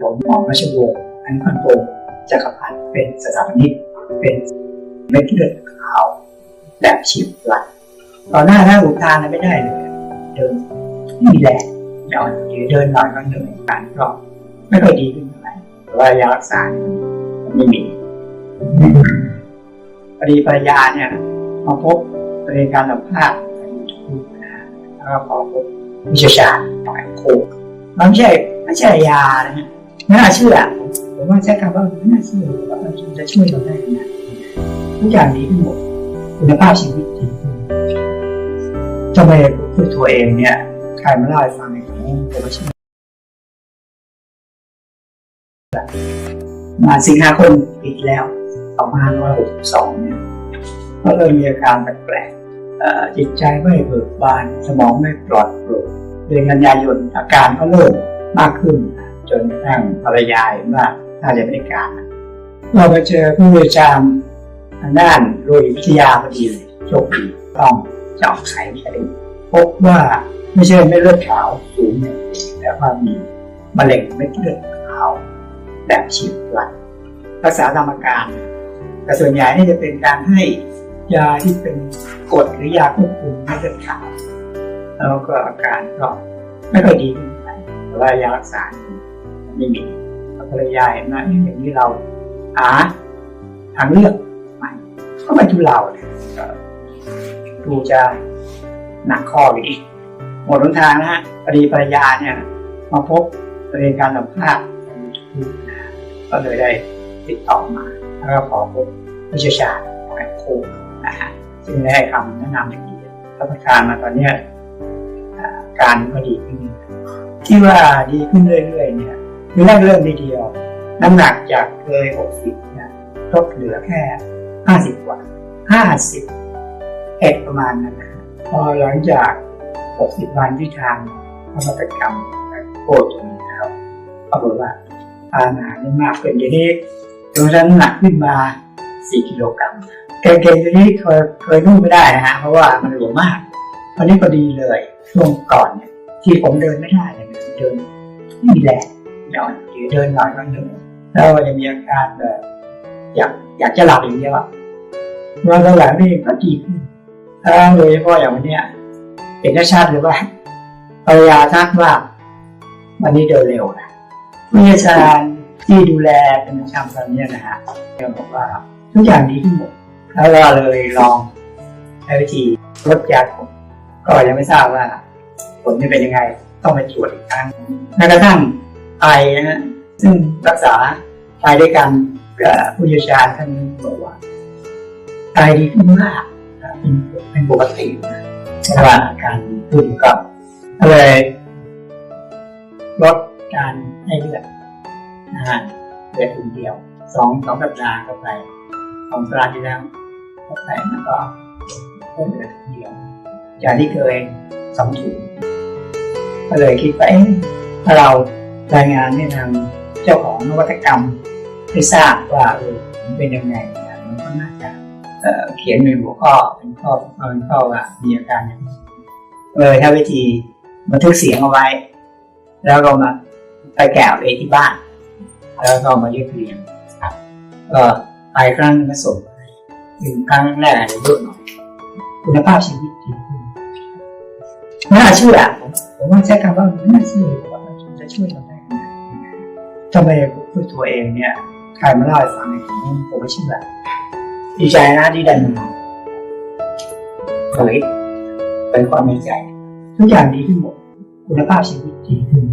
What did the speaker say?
ผมหมอราชวงศ์อันพันโพงจักรพันธ์เป็นสถาปนิกเป็นเม็ดเลือดขาวแบบฉีดพลันตอนหน้าถ้าอุทานะไรไม่ได้เลยเดินไม่มีแรงนอนหรือเดินหน่อยก็เหนื่อยการก็ไม่ค่อยดีขึ้นเท่าไหร่แต่ว่ายารักษาไม่มีพอดีภรรยาเนี่ยมาพบเรียนการสัมภาษณ์แล้วก็ขอพบวิชาชาญของแอมโคมันไม่ใช่ไม่ใช่ยานะฮะ ไม่น่าเชื่อผมว่าใช้คำว่าไม่น่าเชื่อว่ามันจะช่วยเราได้นาดนี้ทุกอย่างดีขึ้นหมดคุณภาพชีวิตดีขึ้นทำไมพูดตัวเองเนี่ยใครมาเล่าให้ฟังเนี่ยผมผมก็เชื่อมาสิงหาคมปีแล้ว2562เนี่ยก็เริ่มมีอาการแปลกๆจิตใจไม่เบิกบาน สมองไม่ปลอดโปร่งเดือนกันยายนอาการก็เริ่มมากขึ้น จนกระทั่งภรรยาเห็นว่าน่าจะไม่ได้การเราไปเจอผู้เชี่ยวชาญทางด้านโรยวิทยาพอดีเลยโชคดีต้องเจาะไขไปดูพบว่าไม่ใช่เม็ดเลือดขาวสูงเดียแต่ว่ามีมะเร็งเม็ดเลือดขาว แบบฉีดพลันรักษาตามอาการ แต่ส่วนใหญ่นี่จะเป็นการให้ยาที่เป็นกรดหรือยาควบคุมเม็ดเลือดขาว แล้วก็อาการก็ไม่ค่อยดีเท่าไหร่แต่ว่ายารักษาเนี่ย ไม่มีภรรยาเห็นว่าอย่างนี้เราหาทางเลือกใหม่ก็มาทุเราเนี่ยดูจะหนักข้อไปอีกหมดหนทางนะฮะพอดีภรรยาเนี่ย มาพบเรียนการสัมภาษณ์ก็เลยได้ติดต่อมา แล้วก็ขอพบผู้เชี่ยวชาญของแอปโคนะฮะซึ่งได้ให้คำแนะนำอย่างดีรับประทานมาตอนเนี้ยการก็ดีขึ้นที่ว่าดีขึ้นเรื่อยๆเนี่ย คือแรกเริ่มทีเดียว น้ำหนักจากเคย 60 เนี่ยลดเหลือแค่ 50 กว่า 50เอ็ดประมาณนั้นนะพอหลังจาก 60 วันที่ทานนวัตกรรมโคตรงนี้แล้วปรากฏว่าทานอาหารได้มากขึ้นเดี๋ยวนี้จนน้ำหนักขึ้นมา 4 กิโลกรัมเกงๆตัวนี้เคยเคยนุ่งไม่ได้นะฮะเพราะว่ามันหลวมมากวันนี้พอดีเลยช่วงก่อนเนี่ยที่ผมเดินไม่ได้เลยนะเดินไม่มีแรง นอนหรือเดินหน่อยก็เหนื่อยแล้วก็จะมีอาการแบบอยากอยากจะหลับอย่างเดียวอะวันหลังๆนี่ก็ดีขึ้นแล้วโดยเฉพาะอย่างวันนี้เห็นได้ชัดเลยว่าภรรยาทักว่าวันนี้เดินเร็วนะวิทยาชาญที่ดูแลเป็นประจำตอนนี้นะฮะเขาบอกว่าทุกอย่างดีขึ้นหมดแล้วเราเลยลองใช้วิธีลดยาผมก็ยังไม่ทราบว่าผลจะเป็นยังไง ต้องไปตรวจอีกครั้งแม้กระทั่ง ไอนะฮะซึ่งรักษาไอด้วยกันกับผู้เชี่ยวชาญท่านบอกว่าไอดีขึ้นมากนะเป็นเป็นปกตินะแต่ว่าอาการดีขึ้นก็ก็เลยลดการให้เลือดนะฮะเหลือถุงเดียวสองสองสัปดาห์ก็ไปสองสัปดาห์ที่แล้วก็ไปแล้วก็เหลือถุงเดียวจากที่เคยสองถุงก็เลยคิดว่าเอ๊ะถ้าเรา รายงานแนะนำเจ้าของนวัตกรรมให้ทราบว่าเออมันเป็นยังไงมันก็น่าจะเอ่อเขียนในหัวข้อเป็นข้อเป็นข้อว่ามีอาการอย่างเลยถ้าวิธีบันทึกเสียงเอาไว้ แล้วก็มาไปแกะเองที่บ้าน แล้วก็มาเรียบเรียงครับก็ไปครั้งหนึ่งไปหนึ่งครั้งแรกอาจจะเยอะหน่อยคุณภาพชีวิตดีขึ้นไม่น่าเชื่อผมผมว่าใช้คำว่าไม่น่าเชื่อว่ามันจะช่วยเราได้ ทำไมพูดตัวเองเนี่ยใครมาเล่าให้ฟังเนี่ยผมผมไม่เชื่อดีใจนะที่ได้มาเผยเป็นความในใจ ทุกอย่างดีขึ้นหมด คุณภาพชีวิตดีขึ้น